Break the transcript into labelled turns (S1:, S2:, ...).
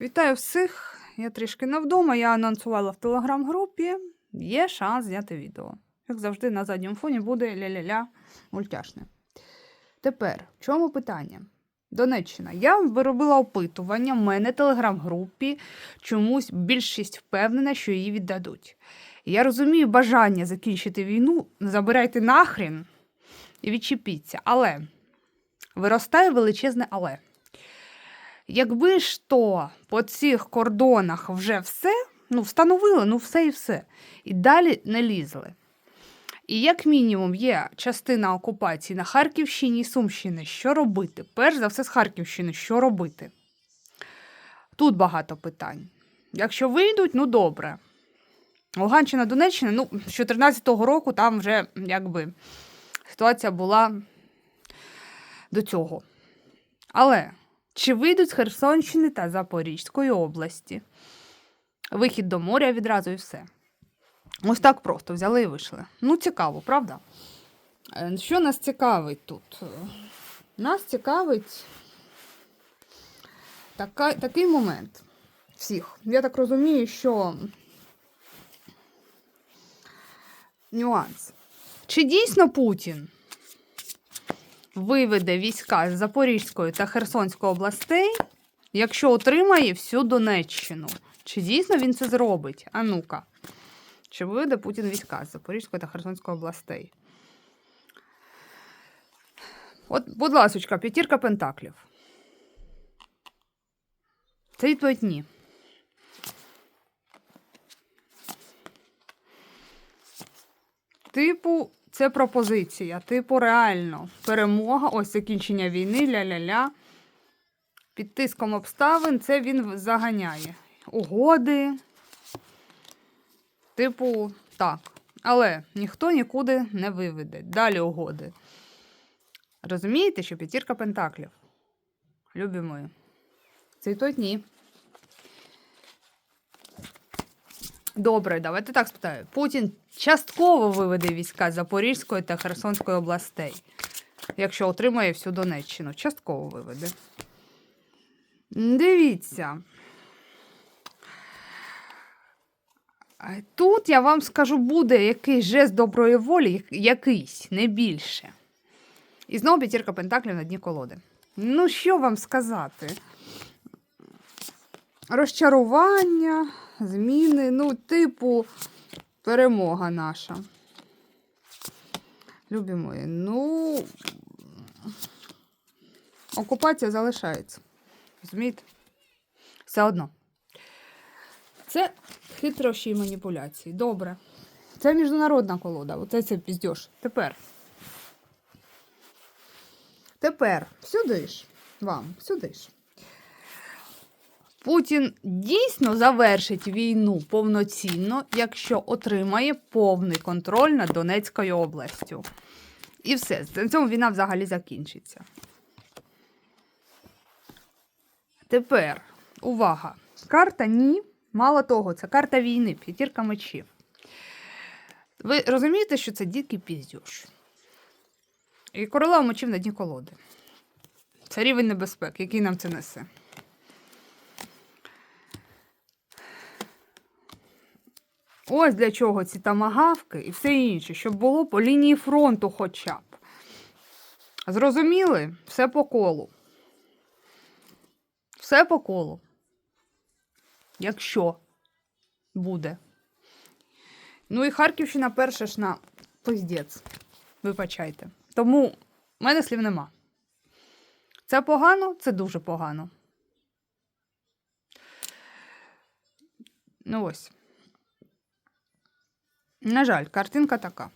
S1: Вітаю всіх! Я трішки не вдома. Я анонсувала в телеграм-групі. Є шанс зняти відео. Як завжди, на задньому фоні буде ля-ля-ля мультяшне. Тепер, в чому питання? Донеччина. Я робила опитування в мене телеграм-групі. Чомусь більшість впевнена, що її віддадуть. Я розумію бажання закінчити війну, забирайте нахрін і відчепіться. Але виростає величезне але. Якби ж то по цих кордонах вже все, ну, встановили, ну все і все. І далі не лізли. І як мінімум є частина окупації на Харківщині і Сумщини. Що робити? Перш за все з Харківщини, що робити? Тут багато питань. Якщо вийдуть, ну добре. Луганщина, Донеччина, ну, з 2014 року там вже якби ситуація була до цього. Але чи вийдуть з Херсонщини та Запорізької області? Вихід до моря відразу і все. Ось так просто взяли і вийшли. Ну, цікаво, правда? Е, Що нас цікавить тут? Нас цікавить така, такий момент всіх. Я так розумію, що нюанс. Чи дійсно Путін виведе війська з Запорізької та Херсонської областей, якщо отримає всю Донеччину? Чи дійсно він це зробить? А ну-ка. Чи виведе Путін війська з Запорізької та Херсонської областей? От, будь ласочка, п'ятірка пентаклів. Це відповідь ні. Типу, це пропозиція. Типу, реально. Перемога, ось закінчення війни, ля-ля-ля. Під тиском обставин це він заганяє. Угоди. Типу, так. Але ніхто нікуди не виведе. Далі угоди. Розумієте, що п'ятірка пентаклів? Любі мої. Це й тут ні. Добре, давайте так спитаю. Путін частково виведе війська Запорізької та Херсонської областей, якщо отримає всю Донеччину. Частково виведе. Дивіться. Тут я вам скажу, буде якийсь жест доброї волі, якийсь, не більше. І знову п'ятірка пентаклів на дні колоди. Ну, що вам сказати? Розчарування, зміни, ну, типу, перемога наша. Любі мої, ну. Окупація залишається. Розумієте? Все одно. Це хитрощі маніпуляції. Добре. Це міжнародна колода. Оце це піздьош. Тепер. Тепер сюди ж. Вам, сюди ж. Путін дійсно завершить війну повноцінно, якщо отримає повний контроль над Донецькою областю. І все. На цьому війна взагалі закінчиться. Тепер, увага! Карта ні. Мало того, це карта війни, п'ятірка мечів. Ви розумієте, що це дикий піздюш. І королева мечів на дні колоди. Це рівень небезпек, який нам це несе. Ось для чого ці тамагавки і все інше, щоб було по лінії фронту хоча б. Зрозуміли? Все по колу. Все по колу. Якщо буде. Ну і Харківщина перша ж на пиздець. Вибачайте. Тому в мене слів нема. Це погано, це дуже погано. Ну ось. На жаль, картинка така.